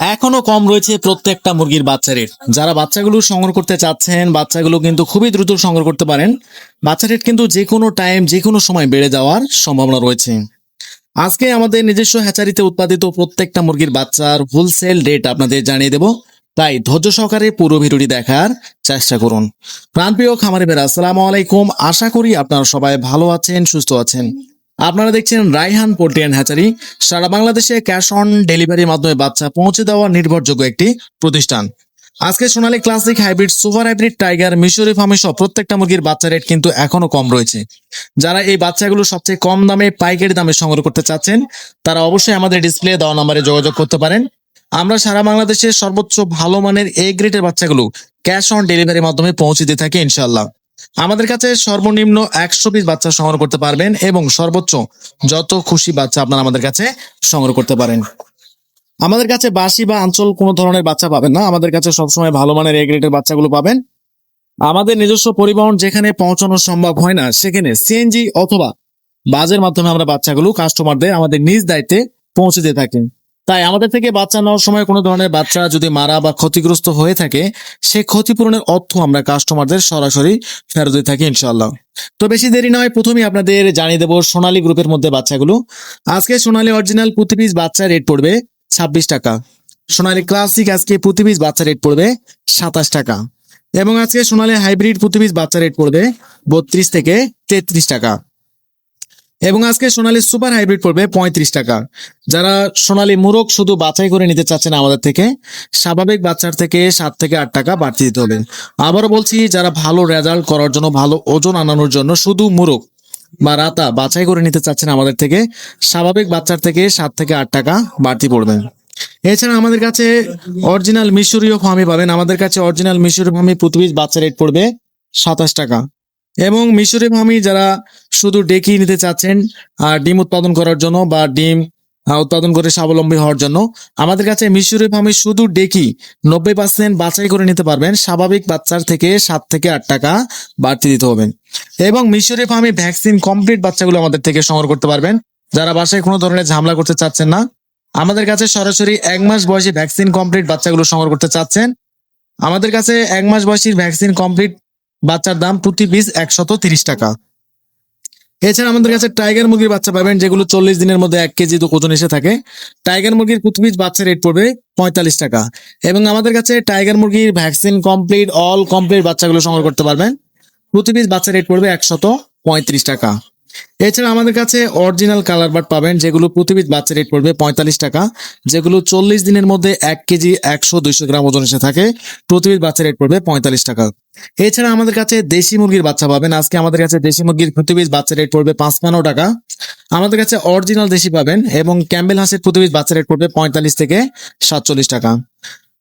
এখনও কম রয়েছে প্রত্যেকটা মুরগির বাচ্চা রেট যারা বাচ্চাগুলো সংগ্রহ করতে চাচ্ছেন, বাচ্চাগুলো কিন্তু খুবই দ্রুত সংগ্রহ করতে পারেন। বাচ্চা রেট কিন্তু যে কোনো টাইম যে কোনো সময় বেড়ে যাওয়ার সম্ভাবনা রয়েছে। আজকে আমাদের নিজস্ব হ্যাচারিতে উৎপাদিত প্রত্যেকটা মুরগির বাচ্চার হোলসেল রেট আপনাদের জানিয়ে দেব। তাই ধৈর্য সহকারে পুরো ভিডিওটি দেখার চেষ্টা করুন। প্রাণপ্রিয় খামারে বেরা আসসালামু আলাইকুম। আশা করি আপনারা সবাই ভালো আছেন, সুস্থ আছেন। আপনারা দেখছেন রাইহান পোল্ট্রি হ্যাচারি। সারা বাংলাদেশে ক্যাশ অন ডেলিভারির মাধ্যমে বাচ্চা পৌঁছে দেওয়া নির্ভরযোগ্য একটি প্রতিষ্ঠান। আজকে Sonali classic hybrid, super hybrid, tiger, মিশরি ফার্মে সহ প্রত্যেকটা মুরগির বাচ্চা রেট কিন্তু এখনও কম রয়েছে। যারা এই বাচ্চাগুলো সবচেয়ে কম দামে, পাইকারি দামে সংগ্রহ করতে চাচ্ছেন, তারা অবশ্যই আমাদের ডিসপ্লে দেওয়া নম্বরে যোগাযোগ করতে পারেন। আমরা সারা বাংলাদেশের সর্বোচ্চ ভালো মানের এ গ্রেডের বাচ্চাগুলো ক্যাশ অন ডেলিভারির মাধ্যমে পৌঁছে দিয়ে থাকি ইনশাল্লাহ আমাদের কাছে সর্বনিম্ন একশো পিস বাচ্চা সংগ্রহ করতে পারবেন এবং সর্বোচ্চ যত খুশি বাচ্চা আপনারা আমাদের কাছে সংগ্রহ করতে পারেন। আমাদের কাছে বাসি বা আঞ্চল কোনো ধরনের বাচ্চা পাবেন না। আমাদের কাছে সবসময় ভালো মানের এ গ্রেডের বাচ্চাগুলো পাবেন। আমাদের নিজস্ব পরিবহন যেখানে পৌঁছানো সম্ভব হয় না, সেখানে সিএনজি অথবা বাজের মাধ্যমে আমরা বাচ্চাগুলো কাস্টমারদের আমাদের নিজ দায়িত্বে পৌঁছে দিয়ে থাকি। তাই আমাদের থেকে বাচ্চা নেওয়ার সময় কোনো ধরনের বাচ্চা যদি মারা বা ক্ষতিগ্রস্ত হয়ে থাকে, সে ক্ষতিপূরণের অর্থ আমরা কাস্টমারদের সরাসরি ফেরত দিয়ে থাকি ইনশাল্লাহ তো বেশি দেরি নয়, প্রথমেই আপনাদের জানিয়ে দেবো সোনালী গ্রুপের মধ্যে বাচ্চাগুলো। আজকে সোনালী অরিজিনাল প্রতি পিস বাচ্চা রেট পড়বে ছাব্বিশ টাকা। সোনালী ক্লাসিক আজকে প্রতি পিস বাচ্চা রেট পড়বে সাতাশ টাকা। এবং আজকে সোনালী হাইব্রিড প্রতি পিস বাচ্চা রেট পড়বে বত্রিশ থেকে তেত্রিশ টাকা। এবং আজকে সোনালী সুপার হাইব্রিড পড়বে পঁয়ত্রিশ টাকা। যারা সোনালী মুরগ শুধু বাছাই করে নিতে চাচ্ছেন আমাদের থেকে, স্বাভাবিক বাচ্চার থেকে সাত থেকে আট টাকা বাড়তি দিতে হবে। আবারও বলছি, যারা ভালো রেজাল্ট করার জন্য, ভালো ওজন আনানোর জন্য শুধু মুরগ বা রাতা বাছাই করে নিতে চাচ্ছেন আমাদের থেকে, স্বাভাবিক বাচ্চার থেকে সাত থেকে আট টাকা বাড়তি পড়বে। এছাড়া আমাদের কাছে অরিজিনাল মিশরীয় ফার্মি পাবেন। আমাদের কাছে অরিজিনাল মিশরীয় ফার্মি পিস বাচ্চা রেট পড়বে সাতাশ টাকা। এবং মিশরি ফার্মি যারা শুধু ডেকি নিতে চাচ্ছেন আর ডিম উৎপাদন করার জন্য বা ডিম উৎপাদন করে স্বাবলম্বী হওয়ার জন্য, আমাদের কাছে মিশরি ফার্মি শুধু ডেকি নব্বই পার্সেন্ট বাছাই করে নিতে পারবেন। স্বাভাবিক বাচ্চার থেকে সাত থেকে আট টাকা বাড়তি দিতে হবে। এবং মিশরি ফার্মি ভ্যাকসিন কমপ্লিট বাচ্চাগুলো আমাদের থেকে সংগ্রহ করতে পারবেন। যারা বাসায় কোনো ধরনের ঝামেলা করতে চাচ্ছেন না, আমাদের কাছে সরাসরি এক মাস বয়সী ভ্যাকসিন কমপ্লিট বাচ্চাগুলো সংগ্রহ করতে চাচ্ছেন। আমাদের কাছে এক মাস বয়সীর ভ্যাকসিন কমপ্লিট বাচ্চার দাম প্রতি পিস একশত তিরিশ টাকা। এছাড়া আমাদের কাছে টাইগার মুরগির বাচ্চা পাবেন, যেগুলো চল্লিশ দিনের মধ্যে এক কেজি ওজন এসে থাকে। টাইগার মুরগির প্রতি পিস বাচ্চা রেট পড়বে পঁয়তাল্লিশ টাকা। এবং আমাদের কাছে টাইগার মুরগির ভ্যাকসিন কমপ্লিট অল কমপ্লিট বাচ্চাগুলো সংগ্রহ করতে পারবেন। প্রতি পিস বাচ্চা রেট পড়বে একশত পঁয়ত্রিশ টাকা। এছাড়া আমাদের কাছে অরিজিনাল কালার বাট পাবেন, যেগুলো প্রতি পিস বাচ্চা রেট পড়বে পঁয়তাল্লিশ টাকা। যেগুলো চল্লিশ দিনের মধ্যে এক কেজি একশো দুইশো গ্রাম ওজন এসে থাকে, প্রতি পিস বাচ্চা রেট পড়বে পঁয়তাল্লিশ টাকা। এছাড়া আমাদের কাছে দেশি মুরগির বাচ্চা পাবেন। আজকে আমাদের কাছে দেশি মুরগির প্রতি পিস বাচ্চা রেট পড়বে পাঁচ পাঁচপান্ন টাকা। আমাদের কাছে অরিজিনাল দেশি পাবেন এবং ক্যাম্বেল হাঁসের প্রতি পিস বাচ্চা রেট পড়বে পঁয়তাল্লিশ থেকে সাতচল্লিশ টাকা।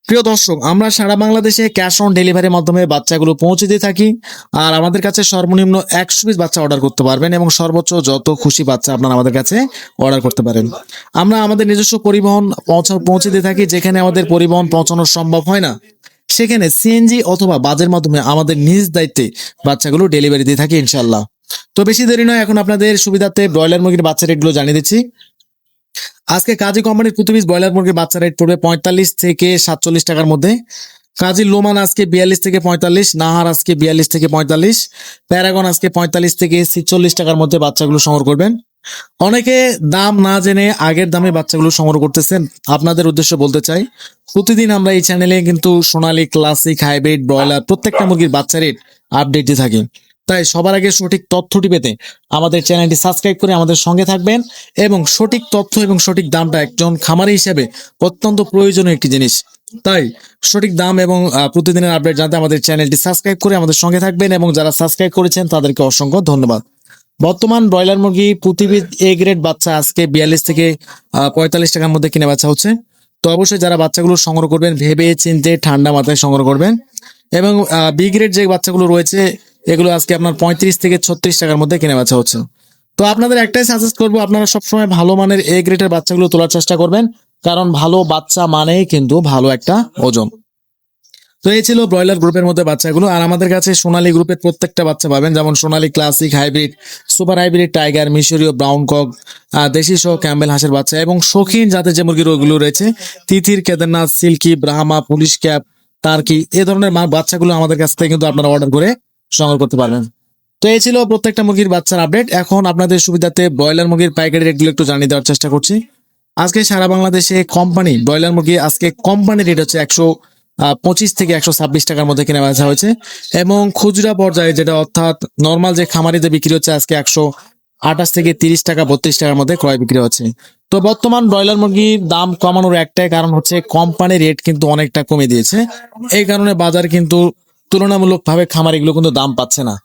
প্রিয় দর্শক, আমরা সারা বাংলাদেশে ক্যাশ অন ডেলিভারির মাধ্যমে বাচ্চাগুলো পৌঁছে দিয়ে থাকি আর আমাদের কাছে সর্বনিম্ন একশো পিস বাচ্চা অর্ডার করতে পারবেন এবং সর্বোচ্চ যত খুশি বাচ্চা আপনারা আমাদের কাছে অর্ডার করতে পারেন। আমরা আমাদের নিজস্ব পরিবহন পৌঁছে দিয়ে থাকি যেখানে আমাদের পরিবহন পৌঁছানো সম্ভব হয় না। সেখানে সিএনজি অথবা বাজের মাধ্যমে আমাদের নিজ দায়িত্বে বাচ্চাগুলো ডেলিভারি দিয়ে থাকি ইনশাল্লাহ তো বেশি দেরি নয়, এখন আপনাদের সুবিধার্থে ব্রয়লার মুরগির বাচ্চা রেটগুলো জানিয়ে দিচ্ছি। আজকে কাজী কোম্পানির প্রতি ব্রয়লার মুরগির বাচ্চা রেট পড়বে পঁয়তাল্লিশ থেকে সাতচল্লিশ টাকার মধ্যে। কাজী লোমান আজকে বিয়াল্লিশ থেকে পঁয়তাল্লিশ, নাহার আজকে বিয়াল্লিশ থেকে পঁয়তাল্লিশ, প্যারাগন আজকে পঁয়তাল্লিশ থেকে ছিচল্লিশ টাকার মধ্যে বাচ্চাগুলো সংগ্রহ করবেন। অনেকে দাম না জেনে আগের দামে বাচ্চাগুলো সংগ্রহ করতেছেন। আপনাদের উদ্দেশ্য বলতে চাই, প্রতিদিন আমরা এই চ্যানেলে কিন্তু সোনালী ক্লাসিক হাইব্রিড ব্রয়লার প্রত্যেকটা মুরগির বাচ্চা রেট আপডেট দিয়ে থাকি। তাই সবার আগে সঠিক তথ্যটি পেতে আমাদের চ্যানেলটি সাবস্ক্রাইব করে আমাদের সঙ্গে থাকবেন এবং সঠিক তথ্য এবং সঠিক দামটা একজন খামারি হিসেবে অত্যন্ত প্রয়োজনীয় একটি জিনিস। তাই সঠিক দাম এবং প্রতিদিনের আপডেট জানতে আমাদের চ্যানেলটি সাবস্ক্রাইব করে আমাদের সঙ্গে থাকবেন এবং যারা সাবস্ক্রাইব করেছেন তাদেরকে অসংখ্য ধন্যবাদ। বর্তমান ব্রয়লার মুরগি প্রতিবিদ এ গ্রেড বাচ্চা আজকে বিয়াল্লিশ থেকে পঁয়তাল্লিশ টাকার মধ্যে কিনে বাচ্চা হচ্ছে। তো অবশ্যই যারা বাচ্চাগুলো সংগ্রহ করবেন, ভেবে চিনতে ঠান্ডা মাথায় সংগ্রহ করবেন। এবং বি গ্রেড যে বাচ্চাগুলো রয়েছে, এগুলো আজকে আপনার পঁয়ত্রিশ থেকে ছত্রিশ টাকার মধ্যে কিনে বাচ্চা হচ্ছে। তো আপনাদের একটাই সাজেস্ট করব, আপনারা সবসময় ভালো মানের এ গ্রেডের বাচ্চাগুলো তোলার চেষ্টা করবেন। কারণ ভালো বাচ্চা মানেই কিন্তু ভালো একটা ওজন। তো এই ছিল ব্রয়লার গ্রুপের মধ্যে বাচ্চাগুলো। আর আমাদের কাছে সোনালী গ্রুপের প্রত্যেকটা বাচ্চা পাবেন, যেমন Sonali classic, hybrid, super hybrid tiger, মিশরীয় ব্রাউন কক দেশি সহ ক্যাম্বেল হাঁসের বাচ্চা এবং শৌখিন জাতের যে মুরগির ওগুলো রয়েছে, তিথির Kedarnath, silky, Brahma, Polish cap turkey এ ধরনের বাচ্চাগুলো আমাদের কাছ থেকে কিন্তু আপনারা অর্ডার করে সংগ্রহ করতে পারবেন। তো এই ছিল প্রত্যেকটা মুরগির বাচ্চার আপডেট এখন আপনাদের সুবিধাতে ব্রয়লার মুরগির পাইকারি রেটগুলো একটু জানিয়ে দেওয়ার চেষ্টা করছি। আজকে সারা বাংলাদেশে কোম্পানি ব্রয়লার মুরগি আজকে কোম্পানি রেট হচ্ছে একশো পঁচিশ থেকে একশো ছাব্বিশ টাকার মধ্যে কেনা বেচা হয়েছে। এবং খুচরা পর্যায়ে যেটা অর্থাৎ নর্মাল যে খামারিতে বিক্রি হচ্ছে, আজকে একশো আঠাশ থেকে তিরিশ টাকা, বত্রিশ টাকার মধ্যে ক্রয় বিক্রি হচ্ছে। তো বর্তমান ব্রয়লার মুরগির দাম কমানোর একটাই কারণ হচ্ছে কোম্পানি রেট কিন্তু অনেকটা কমে দিয়েছে। এই কারণে বাজার কিন্তু তুলনামূলকভাবে খামারিগুলো কিন্তু দাম পাচ্ছে না।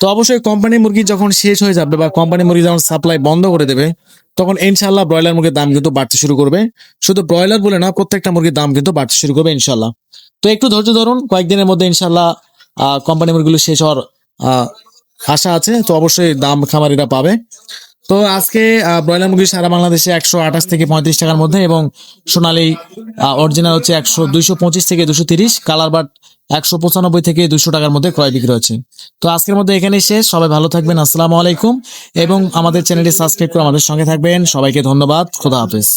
তো অবশ্যই কোম্পানি মুরগি যখন শেষ হয়ে যাবে বা কোম্পানি মুরগি যখন সাপ্লাই বন্ধ করে দেবে তখন ইনশাল্লাহ ব্রয়লার মুরগির দাম কিন্তু বাড়তে শুরু করবে। শুধু ব্রয়লার বলে না, প্রত্যেকটা মুরগির দাম কিন্তু বাড়তে শুরু করবে ইনশাল্লাহ তো একটু ধৈর্য ধরুন, কয়েকদিনের মধ্যে ইনশাল্লাহ কোম্পানি মুরগিগুলো শেষ হওয়ার আশা আছে, তো অবশ্যই দাম খামারিরা পাবে। তো আজকে ব্রয়লার মুরগি সারা বাংলাদেশে একশো আঠাশ থেকে পঁয়ত্রিশ টাকার মধ্যে এবং সোনালি অরিজিনাল হচ্ছে একশো দুইশো পঁচিশ থেকে দুশো তিরিশ কালার বাট একশো পঁচানব্বই থেকে দুশো টাকার মধ্যে ক্রয় বিক্রি হচ্ছে তো আজকের মধ্যে এখানে শেষ। সবাই ভালো থাকবেন, আসসালামু আলাইকুম এবং আমাদের চ্যানেলটি সাবস্ক্রাইব করে আমাদের সঙ্গে থাকবেন। সবাইকে ধন্যবাদ। খোদা হাফেজ।